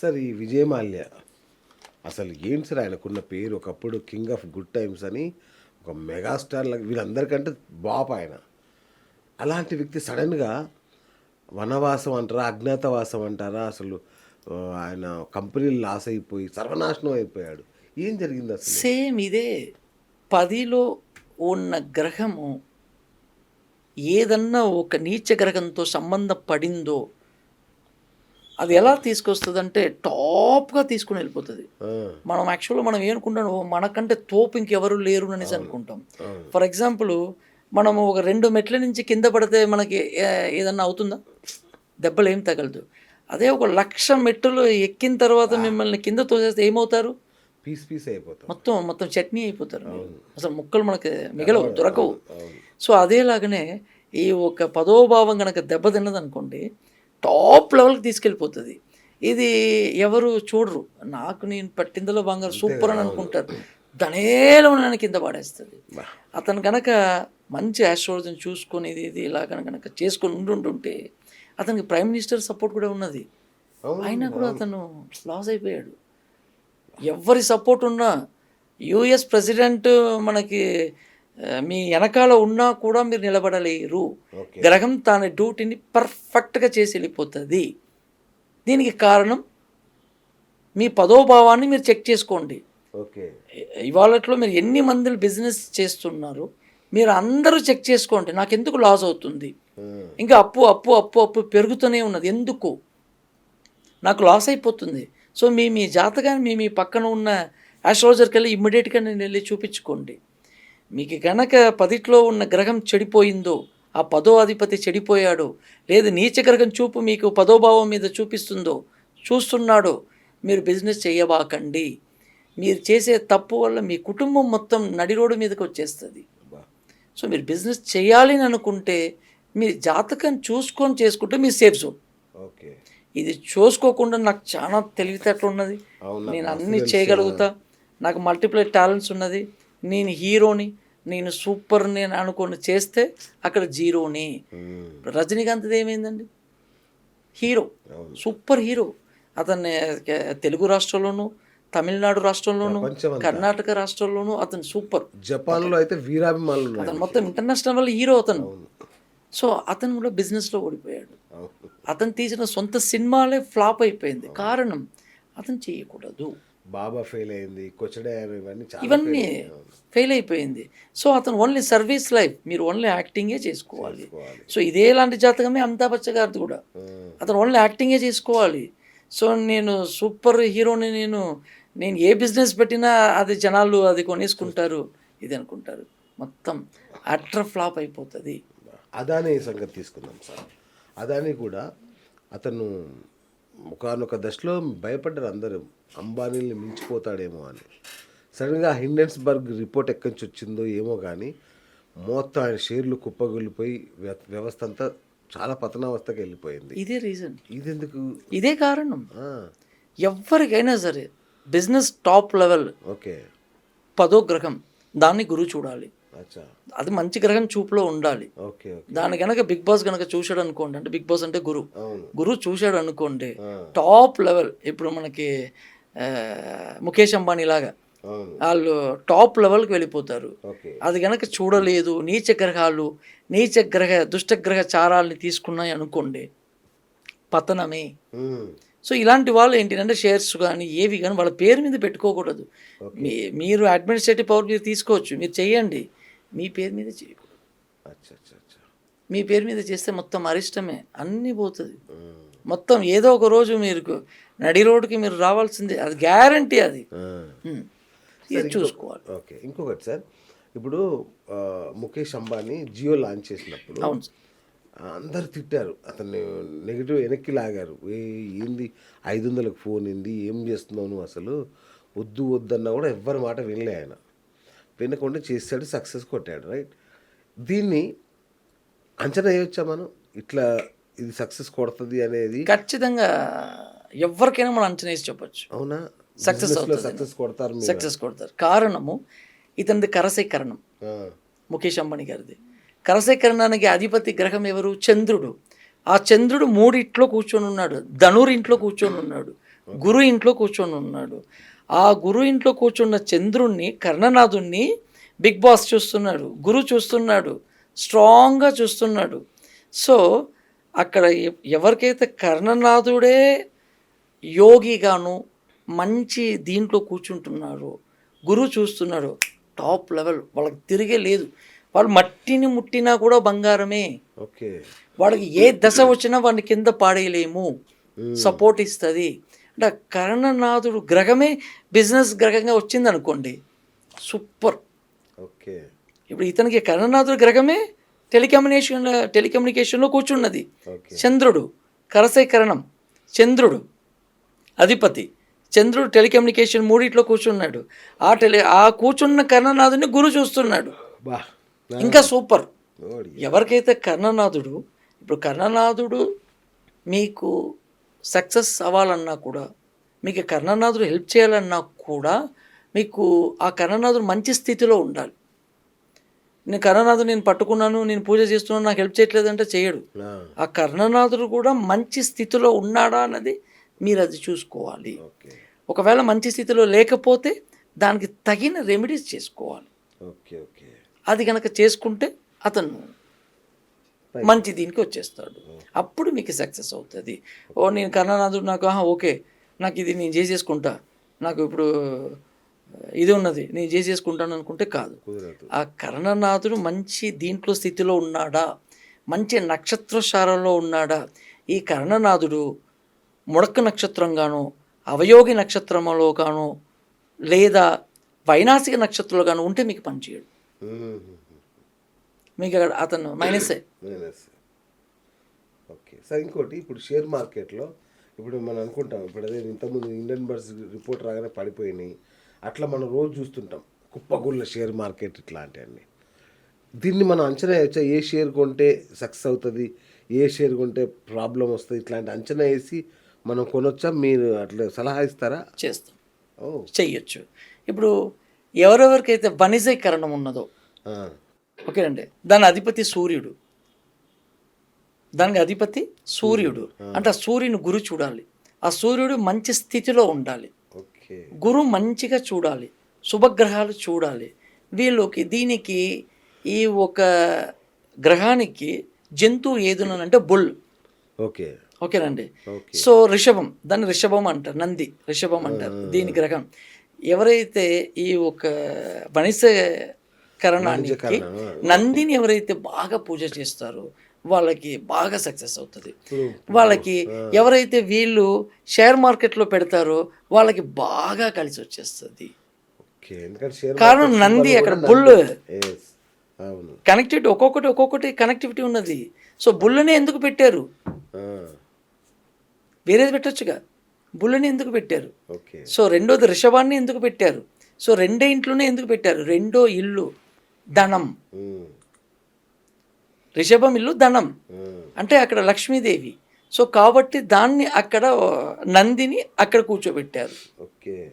Sir ఈ విజయమాల్య. అసలు ఏంటి సార్ ఆయనకున్న పేరు? ఒకప్పుడు కింగ్ ఆఫ్ గుడ్ టైమ్స్ అని ఒక మెగాస్టార్ వీళ్ళందరికంటే బాప్ ఆయన. అలాంటి వ్యక్తి సడన్గా వనవాసం అంటారా అజ్ఞాతవాసం అంటారా? అసలు ఆయన కంపెనీలు లాస్ అయిపోయి సర్వనాశనం అయిపోయాడు. ఏం జరిగింది అసలు? సేమ్ ఇదే పదిలో ఉన్న గ్రహము ఏదన్నా ఒక నీచ గ్రహంతో సంబంధం పడిందో అది ఎలా తీసుకొస్తుంది టాప్గా తీసుకుని వెళ్ళిపోతుంది. మనం యాక్చువల్గా మనం ఏమనుకుంటాం "ఓ, మనకంటే తోపు ఇంకెవరు లేరు అనేసి అనుకుంటాం. ఫర్ ఎగ్జాంపుల్ మనము ఒక రెండు మెట్ల నుంచి కింద పడితే మనకి ఏదన్నా అవుతుందా? దెబ్బలు ఏం తగలదు. అదే ఒక లక్ష మెట్టులు ఎక్కిన తర్వాత మిమ్మల్ని కింద తోసేస్తే ఏమవుతారు? పీస్ పీస్ అయిపోతాం. మొత్తం మొత్తం చట్నీ అయిపోతారు. అసలు ముక్కలు మనకి మిగలవు దొరకవు. సో అదేలాగానే ఈ ఒక పదోభావం కనుక దెబ్బతిన్నది అనుకోండి టాప్ లెవెల్కి తీసుకెళ్ళిపోతుంది. ఇది ఎవరు చూడరు. నాకు నేను పట్టిందలో బంగారు సూపర్ అని అనుకుంటారు. దనేలో నన్ను కింద పడేస్తుంది. అతను కనుక మంచి ఆస్ట్రాలజీని చూసుకొని ఇది ఇది ఇలా కనుక చేసుకొని ఉండుంటుంటే అతనికి ప్రైమ్ మినిస్టర్ సపోర్ట్ కూడా ఉన్నది. అయినా కూడా అతను లాస్ అయిపోయాడు. ఎవరి సపోర్ట్ ఉన్నా యుఎస్ ప్రెసిడెంట్ మనకి మీ వెనకాల ఉన్నా కూడా మీరు నిలబడలేరు. గ్రహం తన డ్యూటీని పర్ఫెక్ట్గా చేసి వెళ్ళిపోతుంది. దీనికి కారణం మీ పదోభావాన్ని మీరు చెక్ చేసుకోండి. ఓకే. ఇవాళట్లో మీరు ఎన్ని మంది బిజినెస్ చేస్తున్నారు మీరు అందరూ చెక్ చేసుకోండి. నాకు ఎందుకు లాస్ అవుతుంది? ఇంకా అప్పు అప్పు అప్పు అప్పు పెరుగుతూనే ఉన్నది. ఎందుకు? నాకు లాస్ అయిపోతుంది. సో మీ మీ జాతకాన్ని మీ మీ పక్కన ఉన్న ఆస్ట్రాలజర్కి వెళ్ళి ఇమ్మీడియట్గా నేను వెళ్ళి చూపించుకోండి. మీకు గనక పదిట్లో ఉన్న గ్రహం చెడిపోయిందో ఆ పదో అధిపతి చెడిపోయాడు. లేదు నీచ గ్రహం చూపు మీకు పదోభావం మీద చూపిస్తుందో చూస్తున్నాడో. మీరు బిజినెస్ చేయబాకండి. మీరు చేసే తప్పు వల్ల మీ కుటుంబం మొత్తం నడి రోడ్డు మీదకి వచ్చేస్తుంది. సో మీరు బిజినెస్ చేయాలి అని అనుకుంటే మీ జాతకం చూసుకొని చేసుకుంటే మీ సేఫ్ జోన్. ఓకే. ఇది చూసుకోకుండా నాకు చాలా తెలివితేటలు ఉన్నది నేను అన్ని. చేయగలుగుతా. నాకు మల్టిప్లై టాలెంట్స్ ఉన్నది. నేను హీరోని నేను సూపర్ నేను అనుకొని చేస్తే అక్కడ జీరోని. రజనీకాంత్ ఏమైందండి? హీరో. Super hero. అతన్ని తెలుగు రాష్ట్రంలోను తమిళనాడు రాష్ట్రంలోను. కర్ణాటక రాష్ట్రంలోను అతను సూపర్. జపాన్లో అయితే వీరాభిమానులు అతను మొత్తం ఇంటర్నేషనల్ వల్ల హీరో అతను. సో అతను కూడా బిజినెస్లో ఓడిపోయాడు. అవును. అతను తీసిన సొంత సినిమాలే ఫ్లాప్ అయిపోయింది. కారణం అతను చేయకూడదు. బాబా ఫెయిల్ అయింది కొచ్చడే ఇవన్నీ ఇవన్నీ. ఫెయిల్ అయిపోయింది. సో అతను ఓన్లీ సర్వీస్ లైఫ్ మీరు ఓన్లీ యాక్టింగే చేసుకోవాలి. సో ఇదే లాంటి జాతకమే అమితాబ్ బచ్చన్ గారిది కూడా. అతను ఓన్లీ యాక్టింగే చేసుకోవాలి. సో నేను సూపర్ హీరోని నేను నేను ఏ బిజినెస్ పెట్టినా అది జనాలు అది కొనేసుకుంటారు. ఇది అనుకుంటారు. మొత్తం అట్ర ఫ్లాప్ అయిపోతుంది. అదానీ సంగతి తీసుకుందాం సార్. అదానీ కూడా అతను ఒకనొక దశలో భయపడ్డారు అందరూ. అంబానీని మించిపోతాడేమో అని. సడన్గా హిండెన్స్బర్గ్ రిపోర్ట్ ఎక్కడి నుంచి వచ్చిందో ఏమో కానీ మొత్తం ఆయన షేర్లు కుప్పగొలిపోయి వ్య- వ్యవస్థ అంతా చాలా పతనావస్థకి వెళ్ళిపోయింది. ఇదే రీజన్ ఇది ఎందుకు ఇదే కారణం. ఎవరికైనా సరే బిజినెస్ టాప్ లెవెల్ ఓకే. పదో గ్రహం దాన్ని గురువు చూడాలి. అది మంచి గ్రహం చూపులో ఉండాలి. దాని గనక బిగ్ బాస్ గనక చూశాడు అనుకోండి అంటే బిగ్ బాస్ అంటే గురు. గురువు చూశాడు అనుకోండి టాప్ లెవెల్ ఇప్పుడు మనకి ముఖేష్ అంబానీ లాగా వాళ్ళు టాప్ లెవెల్కి వెళ్ళిపోతారు. అది గనక చూడలేదు నీచ గ్రహాలు నీచ గ్రహ దుష్టగ్రహ చారాల్ని తీసుకున్నాయి అనుకోండి పతనమే. ఉమ్, సో ఇలాంటి వాళ్ళు ఏంటంటే షేర్స్ కానీ ఏవి కానీ వాళ్ళ పేరు మీద పెట్టుకోకూడదు. మీరు అడ్మినిస్ట్రేటివ్ పవర్ మీరు తీసుకోవచ్చు మీరు చేయండి మీ పేరు మీద చేయకూడదు అచ్చా అచ్చా అచ్చా మీ పేరు మీద చేస్తే మొత్తం అరిష్టమే. అన్నీ పోతుంది. మొత్తం ఏదో ఒక రోజు మీరు నడి రోడ్డుకి మీరు రావాల్సిందే. అది గ్యారంటీ అది. చూసుకోవాలి. ఓకే. ఇంకొకటి సార్. ఇప్పుడు ముఖేష్ అంబానీ జియో లాంచ్ చేసినప్పుడు అవును అందరు తిట్టారు. అతన్ని నెగిటివ్ వెనక్కి లాగారు. ఏంది? ఐదు వందలకు ఫోన్ ఏంది? ఏం చేస్తున్నావు నువ్వు అసలు? వద్దు వద్దన్నా కూడా ఎవ్వరి మాట వినలే ఆయన. వినకుండా చేసాడు సక్సెస్ కొట్టాడు రైట్? దీన్ని అంచనా వేయొచ్చా మనం? ఇట్లా ఇది సక్సెస్ కొడుతుంది అనేది ఖచ్చితంగా ఎవరికైనా మనం అంచనా వేసి చెప్పొచ్చు. అవునా? అవుతుంది. సక్సెస్ కొడతారు సక్సెస్ కొడతారు. కారణము ఇతనిది కరసేకరణం ముఖేష్ అంబానీ గారిది. కరసేకరణానికి అధిపతి గ్రహం ఎవరు? చంద్రుడు. ఆ చంద్రుడు మూడింట్లో కూర్చొని ఉన్నాడు ధనురింట్లో కూర్చొని ఉన్నాడు గురు ఇంట్లో కూర్చొని ఉన్నాడు ఆ గురు ఇంట్లో కూర్చున్న చంద్రుణ్ణి కర్ణనాథుణ్ణి బిగ్ బాస్ చూస్తున్నాడు గురు చూస్తున్నాడు స్ట్రాంగ్గా చూస్తున్నాడు. సో అక్కడ ఎవరికైతే కర్ణనాథుడే యోగిగాను మంచి దీంట్లో కూర్చుంటున్నారో గురువు చూస్తున్నాడు టాప్ లెవెల్ వాళ్ళకి తిరిగే లేదు. వాళ్ళు మట్టిని ముట్టినా కూడా బంగారమే. ఓకే. వాళ్ళకి ఏ దశ వచ్చినా వాడిని కింద పాడేయలేము. సపోర్ట్ ఇస్తుంది. అంటే కర్ణనాథుడు గ్రహమే బిజినెస్ గ్రహంగా వచ్చింది అనుకోండి సూపర్. ఓకే. ఇప్పుడు ఇతనికి కర్ణనాథుడు గ్రహమే టెలికమ్యూనికేషన్ టెలికమ్యూనికేషన్లో కూర్చున్నది. చంద్రుడు కరసేకరణం. చంద్రుడు అధిపతి. చంద్రుడు టెలికమ్యూనికేషన్ మూడిట్లో కూర్చున్నాడు. ఆ టెలి ఆ కూర్చున్న కర్ణనాథుని గురు చూస్తున్నాడు. ఇంకా సూపర్. ఎవరికైతే కర్ణనాథుడు ఇప్పుడు కర్ణనాథుడు మీకు సక్సెస్ అవ్వాలన్నా కూడా మీకు కర్ణనాథుడు హెల్ప్ చేయాలన్నా కూడా మీకు ఆ కర్ణనాథుడు మంచి స్థితిలో ఉండాలి. నేను కర్ణనాథుడు నేను పట్టుకున్నాను నేను పూజ చేస్తున్నాను నాకు హెల్ప్ చేయట్లేదంటే చేయడు. ఆ, కర్ణనాథుడు కూడా మంచి స్థితిలో ఉన్నాడా అన్నది మీరు అది చూసుకోవాలి. ఒకవేళ మంచి స్థితిలో లేకపోతే దానికి తగిన రెమెడీస్ చేసుకోవాలి. Okay okay. అది కనుక చేసుకుంటే అతను మంచి దీనికి వచ్చేస్తాడు. అప్పుడు మీకు సక్సెస్ అవుతుంది. ఓ నేను కర్ణనాథుడు నాకు ఆహా, ఓకే. నాకు ఇది నేను చేసేసుకుంటా. నాకు ఇప్పుడు ఇది ఉన్నది. నేను చేసేసుకుంటాను అనుకుంటే కాదు. ఆ కర్ణనాథుడు మంచి దీంట్లో స్థితిలో ఉన్నాడా? మంచి నక్షత్రశాలలో ఉన్నాడా? ఈ కర్ణనాథుడు ముడక్క నక్షత్రంగాను అవయోగి నక్షత్రంలో గాను లేదా వైనాసిక నక్షత్రంలో గాను ఉంటే మీకు పనిచేయడు. మీకు అక్కడ అతను మైనసే. మైనస్. ఓకే. సార్ ఇంకోటి ఇప్పుడు షేర్ మార్కెట్లో ఇప్పుడు మనం అనుకుంటాం ఇప్పుడు అదే ఇంతకుముందు ఇండియన్ బర్డ్స్ రిపోర్ట్ రాగానే పడిపోయినాయి. అట్లా మనం రోజు చూస్తుంటాం కుప్పగుళ్ళ షేర్ మార్కెట్ ఇట్లాంటివన్నీ. దీన్ని మనం అంచనా వేయచ్చా? ఏ షేర్ కొంటే సక్సెస్ అవుతుంది ఏ షేర్ కొంటే ప్రాబ్లం వస్తుంది? ఇట్లాంటి అంచనా వేసి మనం కొనొచ్చా? మీరు అట్లా సలహా ఇస్తారా? చేస్తాం. ఓ. చెయ్యొచ్చు. ఇప్పుడు ఎవరెవరికైతే వనిజీకరణం ఉన్నదో ఓకేనండి. దాని అధిపతి సూర్యుడు. దానికి అధిపతి సూర్యుడు. అంటే ఆ సూర్యుని గురు చూడాలి. ఆ సూర్యుడు మంచి స్థితిలో ఉండాలి. గురు మంచిగా చూడాలి. శుభగ్రహాలు చూడాలి. వీళ్ళకి దీనికి ఈ ఒక గ్రహానికి జంతువు ఏదునంటే బుల్. ఓకే. ఓకేనండి. ఓకే. సో రిషభం దాన్ని రిషభం అంటారు. నంది రిషభం అంటారు. దీని గ్రహం. ఎవరైతే ఈ ఒక వనిసకరణానికి వనిజకరణం, నందిని ఎవరైతే బాగా పూజ చేస్తారో వాళ్ళకి బాగా సక్సెస్ అవుతుంది. వాళ్ళకి ఎవరైతే వీళ్ళు షేర్ మార్కెట్లో పెడతారో వాళ్ళకి బాగా కలిసి వచ్చేస్తుంది. కారణం నంది అక్కడ కూడా బుల్. కనెక్టివిటీ ఒక్కొక్కటి ఒక్కొక్కటి కనెక్టివిటీ ఉన్నది. సో బుల్లనే ఎందుకు పెట్టారు? వేరేది పెట్టొచ్చుగా. బుల్లని ఎందుకు పెట్టారు? సో రెండోది రిషభాన్ని ఎందుకు పెట్టారు? సో రెండో ఇంట్లోనే ఎందుకు పెట్టారు? రెండో ఇల్లు. ధనం. రిషభం ఇల్లు ధనం. అంటే అక్కడ లక్ష్మీదేవి. సో కాబట్టి దాన్ని అక్కడ నందిని అక్కడ కూర్చోబెట్టారు. ఓకే.